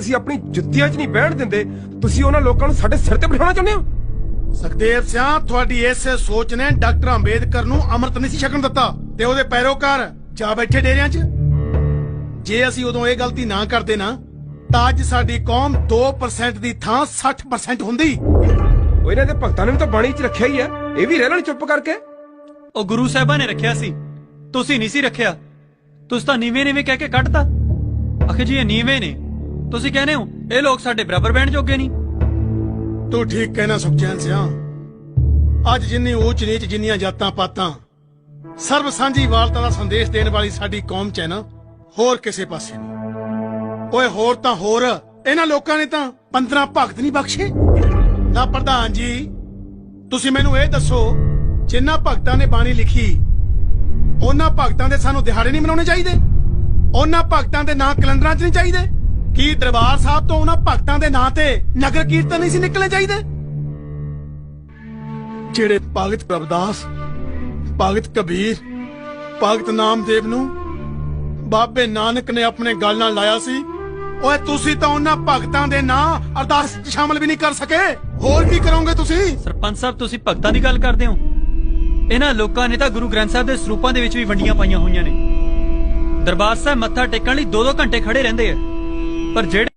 ਅਸੀਂ ਆਪਣੀ ਜੁੱਤੀਆਂ 'ਚ ਨਹੀਂ ਬਹਿਣ ਦਿੰਦੇ ਤੁਸੀਂ ਉਹਨਾਂ ਲੋਕਾਂ ਨੂੰ ਸਾਡੇ ਸਿਰ ਤੇ ਬਿਠਾਉਣਾ ਚਾਹੁੰਦੇ ਹੋ? ਸੁਖਦੇਵ ਸਿਆ ਤੁਹਾਡੀ ਇਸੇ ਸੋਚ ਨੇ ਡਾਕਟਰ ਅੰਬੇਦਕਰ ਨੂੰ ਅੰਮ੍ਰਿਤ ਨਹੀਂ ਸੀ ਛਕਣ ਦਿੱਤਾ ਤੇ ਉਹਦੇ ਪੈਰੋਕਾਰ ਜਾ ਬੈਠੇ ਡੇਰਿਆਂ 'ਚ? ਜੇ ਅਸੀਂ ਉਦੋਂ ਇਹ ਗਲਤੀ ਨਾ ਕਰਦੇ ਨਾ ਤਾਂ ਅੱਜ ਸਾਡੀ ਕੌਮ 2% ਦੀ ਥਾਂ 60% ਹੁੰਦੀ। ਉਹ ਇਹਨਾਂ ਦੇ ਭਗਤਾਂ ਨੇ ਵੀ ਤਾਂ ਬਾਣੀ 'ਚ ਰੱਖਿਆ ਹੀ ਹੈ ਇਹ ਵੀ ਰਹਿ ਲੈਣ ਚੁੱਪ ਕਰਕੇ। ਉਹ ਗੁਰੂ ਸਾਹਿਬਾਂ ਨੇ ਰੱਖਿਆ ਸੀ ਤੁਸੀਂ ਨਹੀਂ ਸੀ ਰੱਖਿਆ। ਤੁਸੀਂ ਤਾਂ ਨੀਵੇਂ ਨੀਵੇਂ ਕਹਿ ਕੇ ਕੱਢਤਾ। ਆਖੇ ਜੀ ਇਹ ਨੀਵੇਂ ਨੇ। ਤੁਸੀਂ ਕਹਿੰਦੇ ਹੋ, ਇਹ ਲੋਕ ਸਾਡੇ ਬਰਾਬਰ ਬਹਿਣ ਜੋਗੇ ਨਹੀਂ। ਤੂੰ ਠੀਕ ਕਹਿਣਾ ਸੁਖਚੈਨ ਸਿਆ। ਅੱਜ ਜਿੰਨੀ ਊਚ ਨੀਚ ਜਿੰਨੀਆਂ ਜਾਤਾਂ ਪਾਤਾਂ, ਸਰਬ ਸਾਂਝੀ ਵਾਲਤਾ ਦਾ ਸੰਦੇਸ਼ ਦੇਣ ਵਾਲੀ ਸਾਡੀ ਕੌਮ ਚ ਹੈ ਨਾ, ਹੋਰ ਕਿਸੇ ਪਾਸੇ ਨਹੀਂ। ਓਏ ਹੋਰ ਤਾਂ ਹੋਰ, ਇਹਨਾਂ ਲੋਕਾਂ ਨੇ ਤਾਂ 15 ਭਗਤ ਨਹੀਂ ਬਖਸ਼ੇ। ਨਾ ਪ੍ਰਧਾਨ ਜੀ, ਤੁਸੀਂ ਮੈਨੂੰ ਇਹ ਦੱਸੋ ਜਿਨ੍ਹਾਂ ਭਗਤਾਂ ਨੇ ਬਾਣੀ ਲਿਖੀ, ਉਹਨਾਂ ਭਗਤਾਂ ਦੇ ਸਾਨੂੰ ਦਿਹਾੜੇ ਨਹੀਂ ਮਨਾਉਣੇ ਚਾਹੀਦੇ? ਉਹਨਾਂ ਭਗਤਾਂ ਦੇ ਨਾਂ ਕੈਲੰਡਰਾਂ 'ਚ ਨਹੀਂ ਚਾਹੀਦੇ? ਕੀ ਦਰਬਾਰ ਸਾਹਿਬ ਤੋਂ ਉਹਨਾਂ ਭਗਤਾਂ ਦੇ ਨਾਂ ਤੇ ਨਗਰ ਕੀਰਤਨ ਨਹੀਂ ਸੀ ਨਿਕਲਣੇ ਚਾਹੀਦੇ? ਜਿਹੜੇ ਭਗਤ ਰਵਿਦਾਸ, ਭਗਤ ਕਬੀਰ, ਭਗਤ ਨਾਮਦੇਵ ਨੂੰ ਬਾਬੇ ਨਾਨਕ ਨੇ ਆਪਣੇ ਗਲ ਨਾਲ ਲਾਇਆ ਸੀ, ਓਏ ਤੁਸੀਂ ਤਾਂ ਉਹਨਾਂ ਭਗਤਾਂ ਦੇ ਨਾਂ ਅਰਦਾਸ ਸ਼ਾਮਲ ਵੀ ਨਹੀਂ ਕਰ ਸਕੇ। ਹੋਰ ਕੀ ਕਰੋਗੇ ਤੁਸੀਂ? ਸਰਪੰਚ ਸਾਹਿਬ, ਤੁਸੀਂ ਭਗਤਾਂ ਦੀ ਗੱਲ ਕਰਦੇ ਹੋ? ਇਹਨਾਂ ਲੋਕਾਂ ਨੇ ਤਾਂ ਗੁਰੂ ਗ੍ਰੰਥ ਸਾਹਿਬ ਦੇ ਸਰੂਪਾਂ ਦੇ ਵਿੱਚ ਵੀ ਵੰਡੀਆਂ ਪਾਈਆਂ ਹੋਈਆਂ ਨੇ। ਦਰਬਾਰ ਸਾਹਿਬ ਮੱਥਾ ਟੇਕਣ ਲਈ 2-2 ਘੰਟੇ ਖੜੇ ਰਹਿੰਦੇ ਆ। ਪਰ ਜਿਹੜੇ